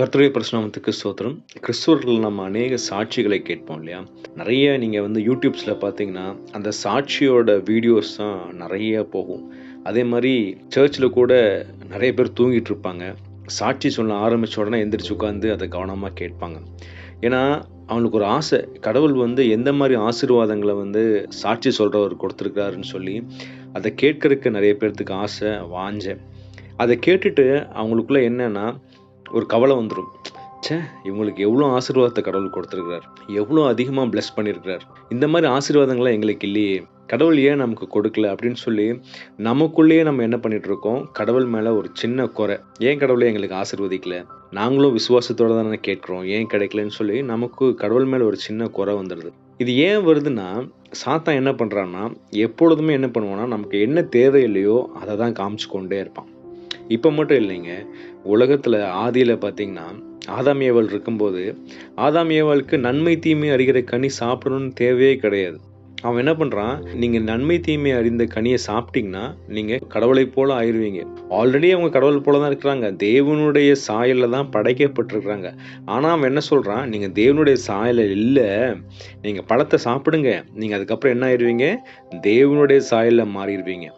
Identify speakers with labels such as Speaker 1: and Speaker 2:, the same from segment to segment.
Speaker 1: கர்த்தருடைய பிரசனாமத்துக்கு ஸ்தோத்திரம். கிறிஸ்துவர்கள் நம்ம அநேக சாட்சிகளை கேட்போம் இல்லையா? நிறைய நீங்கள் வந்து யூடியூப்ஸில் பார்த்தீங்கன்னா அந்த சாட்சியோட வீடியோஸ் தான் நிறைய போகும். அதே மாதிரி சர்ச்சில் கூட நிறைய பேர் தூங்கிட்டு இருப்பாங்க. சாட்சி சொல்ல ஆரம்பித்த உடனே எந்திரிச்சு உட்காந்து அதை கவனமாக கேட்பாங்க. ஏன்னா அவனுக்கு ஒரு ஆசை. கடவுள் வந்து எந்த மாதிரி ஆசீர்வாதங்களை வந்து சாட்சி சொல்கிறவர் கொடுத்துருக்காருன்னு சொல்லி அதை கேட்கறதுக்கு நிறைய பேர்த்துக்கு ஆசை வாஞ்சேன் அதை கேட்டுட்டு அவங்களுக்குள்ள என்னன்னா ஒரு கவலை வந்துடும் ச்சே இவங்களுக்கு எவ்வளோ ஆசீர்வாதத்தை கடவுள் கொடுத்துருக்கிறார். எவ்வளோ அதிகமாக பிளஸ் பண்ணியிருக்கிறார். இந்த மாதிரி ஆசீர்வாதங்கள்லாம் எங்களுக்கு இல்லையே. கடவுள் ஏன் நமக்கு கொடுக்கல அப்படின்னு சொல்லி நமக்குள்ளேயே நம்ம என்ன பண்ணிட்டு இருக்கோம் கடவுள் மேலே ஒரு சின்ன குறை. ஏன் கடவுளே எங்களுக்கு ஆசீர்வதிக்கல? நாங்களும் விசுவாசத்தோடு தானே கேட்குறோம். ஏன் கிடைக்கலன்னு சொல்லி நமக்கு கடவுள் மேலே ஒரு சின்ன குறை வந்துடுது இது ஏன் வருதுன்னா சாத்தான் என்ன பண்ணுறான்னா எப்பொழுதுமே என்ன பண்ணுவான்னா நமக்கு என்ன தேவை இல்லையோ அதை தான் காமிச்சு கொண்டே இருப்பான். இப்போ மட்டும் இல்லைங்க. உலகத்தில் ஆதியில் பார்த்தீங்கன்னா ஆதாம் ஏவல் இருக்கும்போது ஆதாம் நன்மை தீமை அறிகிற கனி சாப்பிடணும்னு தேவையே கிடையாது. அவன் என்ன பண்ணுறான் நீங்கள் நன்மை தீமை அறிந்த கனியை சாப்பிட்டீங்கன்னா நீங்கள் கடவுளை போல ஆயிடுவீங்க ஆல்ரெடி அவங்க கடவுள் போல தான் இருக்கிறாங்க. தேவனுடைய சாயலில் தான் படைக்கப்பட்டிருக்கிறாங்க. ஆனால் அவன் என்ன சொல்கிறான் நீங்கள் தேவனுடைய சாயலில் இல்லை. நீங்கள் பழத்தை சாப்பிடுங்க. நீங்கள் அதுக்கப்புறம் என்ன ஆயிடுவீங்க தேவனுடைய சாயலில் மாறிடுவீங்க.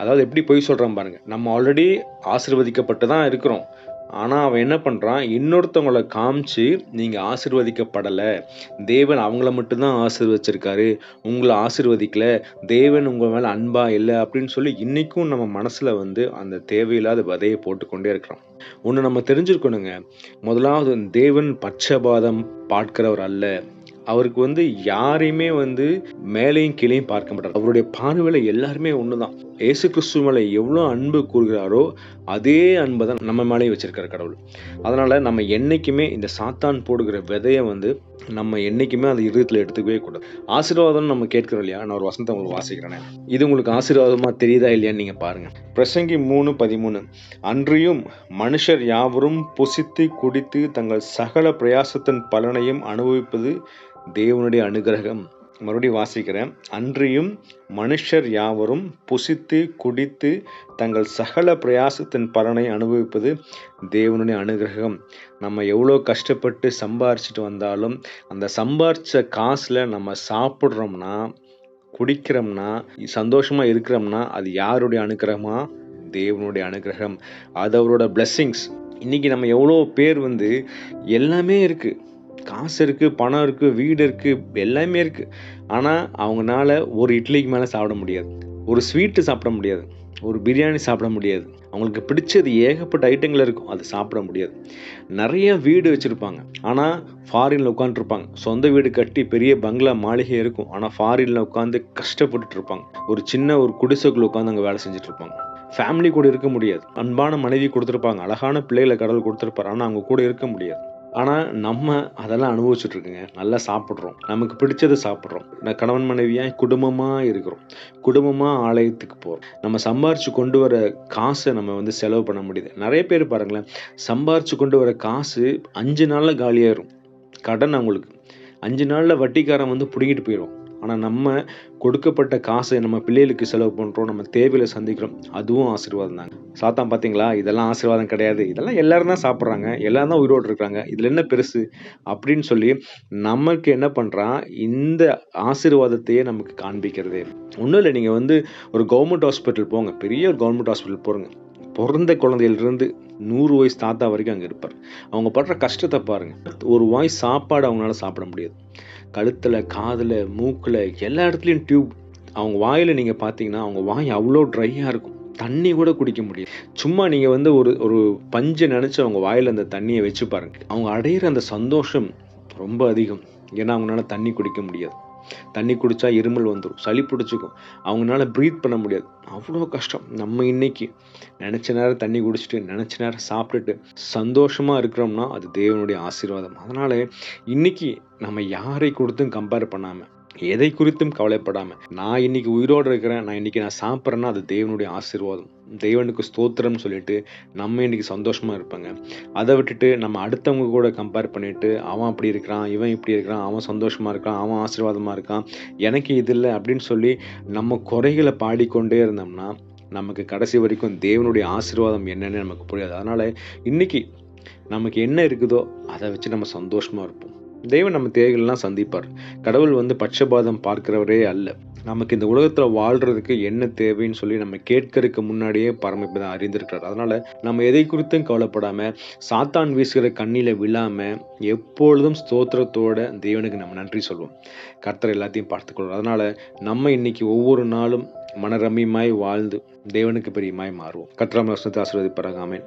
Speaker 1: அதாவது எப்படி பொய் சொல்கிறான் பாருங்கள் நம்ம ஆல்ரெடி ஆசிர்வதிக்கப்பட்டு தான் இருக்கிறோம். ஆனால் அவன் என்ன பண்ணுறான் இன்னொருத்தவங்களை காமிச்சு நீங்கள் ஆசிர்வதிக்கப்படலை. தேவன் அவங்கள மட்டும்தான் ஆசிர்வச்சிருக்காரு உங்களை ஆசிர்வதிக்கல. தேவன் உங்கள் மேலே அன்பா இல்லை அப்படின்னு சொல்லி இன்றைக்கும் நம்ம மனசில் வந்து அந்த தேவையில்லாத விதையை போட்டுக்கொண்டே இருக்கிறோம். ஒன்று நம்ம தெரிஞ்சிருக்கணுங்க. முதலாவது தேவன் பட்சபாதம் பார்க்கிறவர் அல்ல. அவருக்கு வந்து யாரையுமே வந்து மேலையும் கீழையும் பார்க்க மாட்டார். அவருடைய பார்வையில் எல்லாருமே ஒண்ணுதான். ஏசு கிறிஸ்து மேலே எவ்வளோ அன்பு கூறுகிறாரோ அதே அன்பை தான் நம்ம மேலேயும் வச்சிருக்காரு கடவுள். அதனால நம்ம என்னைக்குமே இந்த சாத்தான் போடுகிற விதையை வந்து நம்ம என்னைக்குமே அந்த இருதயத்தில் எடுத்துக்கவே கூடாது. ஆசீர்வாதம் நம்ம கேட்கிறோம் இல்லையா? நான் ஒரு வசனத்தை உங்களுக்கு வாசிக்கிறேன். இது உங்களுக்கு ஆசீர்வாதமாக தெரியுதா இல்லையான்னு நீங்க பாருங்க. பிரசங்கி மூணு பதிமூணு. அன்றியும் மனுஷர் யாவரும் புசித்து குடித்து தங்கள் சகல பிரயாசத்தின் பலனையும் அனுபவிப்பது தேவனுடைய அனுகிரகம். மறுபடியும் வாசிக்கிறேன். அன்றியும் மனுஷர் யாவரும் புசித்து குடித்து தங்கள் சகல பிரயாசத்தின் பலனை அனுபவிப்பது தேவனுடைய அனுகிரகம். நம்ம எவ்வளோ கஷ்டப்பட்டு சம்பாரிச்சிட்டு வந்தாலும் அந்த சம்பாரித்த காசில் நம்ம சாப்பிட்றோம்னா குடிக்கிறோம்னா சந்தோஷமாக இருக்கிறோம்னா அது யாருடைய அனுகிரகமா? தேவனுடைய அனுகிரகம். அது அவரோட பிளெஸ்ஸிங்ஸ் இன்றைக்கி நம்ம எவ்வளோ பேர் வந்து எல்லாமே இருக்குது காசு இருக்குது பணம் இருக்குது வீடு இருக்குது எல்லாமே இருக்குது ஆனால் அவங்கனால ஒரு இட்லிக்கு மேலே சாப்பிட முடியாது. ஒரு ஸ்வீட்டு சாப்பிட முடியாது. ஒரு பிரியாணி சாப்பிட முடியாது. அவங்களுக்கு பிடிச்சது ஏகப்பட்ட ஐட்டங்கள் இருக்கும். அது சாப்பிட முடியாது. நிறைய வீடு வச்சுருப்பாங்க. ஆனால் ஃபாரினில் உட்காந்துருப்பாங்க சொந்த வீடு கட்டி பெரிய பங்களா மாளிகை இருக்கும். ஆனால் ஃபாரினில் உட்காந்து கஷ்டப்பட்டுட்டு இருப்பாங்க. ஒரு சின்ன ஒரு குடிசைக்குள்ள உட்காந்து அங்கே வேலை செஞ்சுட்டு இருப்பாங்க. ஃபேமிலி கூட இருக்க முடியாது. அன்பான மனைவி கொடுத்துருப்பாங்க. அழகான பிள்ளைகளை கடவுள் கொடுத்துருப்பாரு. ஆனால் அவங்க கூட இருக்க முடியாது. ஆனால் நம்ம அதெல்லாம் அனுபவிச்சுட்ருக்குங்க. நல்லா சாப்பிட்றோம். நமக்கு பிடிச்சதை சாப்பிட்றோம். நான் கணவன் மனைவியாக குடும்பமாக இருக்கிறோம். குடும்பமாக ஆலயத்துக்கு போகிறோம் நம்ம சம்பாரித்து கொண்டு வர காசை நம்ம வந்து செலவு பண்ண முடியுது. நிறைய பேர் பாருங்களேன் சம்பாரித்து கொண்டு வர காசு அஞ்சு நாளில் காலியாயிரும். கடன் அவங்களுக்கு. அஞ்சு நாளில் வட்டிக்காரன் வந்து பிடிங்கிட்டு போயிடும் ஆனால் நம்ம கொடுக்கப்பட்ட காசை நம்ம பிள்ளைகளுக்கு செலவு பண்ணுறோம் நம்ம தேவையில சந்திக்கிறோம் அதுவும் ஆசீர்வாதம் தாங்க. சாத்தான் பார்த்தீங்களா இதெல்லாம் ஆசீர்வாதம் கிடையாது. இதெல்லாம் எல்லாரும் தான் சாப்பிட்றாங்க. எல்லாரும் தான் உயிரோடு இருக்கிறாங்க. இதில் என்ன பெருசு? அப்படின்னு சொல்லி நமக்கு என்ன பண்ணுறான் இந்த ஆசீர்வாதத்தையே நமக்கு காண்பிக்கிறது. ஒன்றும் இல்லை நீங்கள் வந்து ஒரு கவர்மெண்ட் ஹாஸ்பிட்டல் போங்க. பெரிய ஒரு கவர்மெண்ட் ஹாஸ்பிட்டல் போகிறங்க பிறந்த குழந்தையிலிருந்து நூறு வயசு தாத்தா வரைக்கும் அங்கே இருப்பார். அவங்க படுற கஷ்டத்தை பாருங்கள் ஒரு வாய் சாப்பாடு அவங்களால சாப்பிட முடியாது. கழுத்தில் காதில் மூக்கில் எல்லா இடத்துலையும் டியூப் அவங்க வாயில் நீங்கள் பார்த்தீங்கன்னா அவங்க வாய் அவ்வளோ ட்ரையாக இருக்கும். தண்ணி கூட குடிக்க முடியாது. சும்மா நீங்கள் வந்து ஒரு ஒரு பஞ்சை நினச்சி அவங்க வாயில் அந்த தண்ணியை வச்சு பாருங்கள் அவங்க அடையிற அந்த சந்தோஷம் ரொம்ப அதிகம். ஏன்னா அவங்களால தண்ணி குடிக்க முடியாது. தண்ணி குடித்தா இருமல் வந்துடும் சளி பிடிச்சிக்கும். அவங்களால ப்ரீத் பண்ண முடியாது. அவ்வளோ கஷ்டம். நம்ம இன்னைக்கு நினச்ச நேரம் தண்ணி குடிச்சிட்டு நினச்ச நேரம் சாப்பிட்டுட்டு சந்தோஷமாக இருக்கிறோம்னா அது தேவனுடைய ஆசீர்வாதம். அதனால் இன்னைக்கு நம்ம யாரை கொடுத்தும் கம்பேர் பண்ணாமல் எதை குறித்தும் கவலைப்படாமல் நான் இன்னைக்கு உயிரோடு இருக்கிறேன் நான் இன்னைக்கு நான் சாப்பிட்றேன்னா அது தேவனுடைய ஆசீர்வாதம். தேவனுக்கு ஸ்தோத்திரம்னு சொல்லிட்டு நம்ம இன்னைக்கு சந்தோஷமாக இருப்பாங்க. அதை விட்டுட்டு நம்ம அடுத்தவங்க கூட கம்பேர் பண்ணிட்டு அவன் அப்படி இருக்கிறான் இவன் இப்படி இருக்கிறான் அவன் சந்தோஷமாக இருக்கான் அவன் ஆசீர்வாதமாக இருக்கான் எனக்கு இது இல்லை அப்படின்னு சொல்லி நம்ம குறைகளை பாடிக்கொண்டே இருந்தோம்னா நமக்கு கடைசி வரைக்கும் தேவனுடைய ஆசீர்வாதம் என்னன்னு நமக்கு புரியாது. அதனால் இன்னைக்கு நமக்கு என்ன இருக்குதோ அதை வச்சு நம்ம சந்தோஷமாக இருப்போம். தேவன் நம்ம தேவைகள்லாம் சந்திப்பார். கடவுள் வந்து பட்சபாதம் பார்க்கிறவரே அல்ல. நமக்கு இந்த உலகத்தில் வாழ்கிறதுக்கு என்ன தேவைன்னு சொல்லி நம்ம கேட்கறதுக்கு முன்னாடியே பரமபிதான் அறிந்திருக்கிறார். அதனால் நம்ம எதை குறித்தும் கவலைப்படாமல் சாத்தான் வீசுகிற கண்ணியில் விழாமல் எப்பொழுதும் ஸ்தோத்திரத்தோட தேவனுக்கு நம்ம நன்றி சொல்லுவோம் கர்த்தர் எல்லாத்தையும் பார்த்துக்கொள்வோம் அதனால் நம்ம இன்னைக்கு ஒவ்வொரு நாளும் மனரமியமாய் வாழ்ந்து தேவனுக்கு பெரியமாய் மாறுவோம். கர்த்தராம் ஆசீர்வதிப்பாராக. ஆமேன்.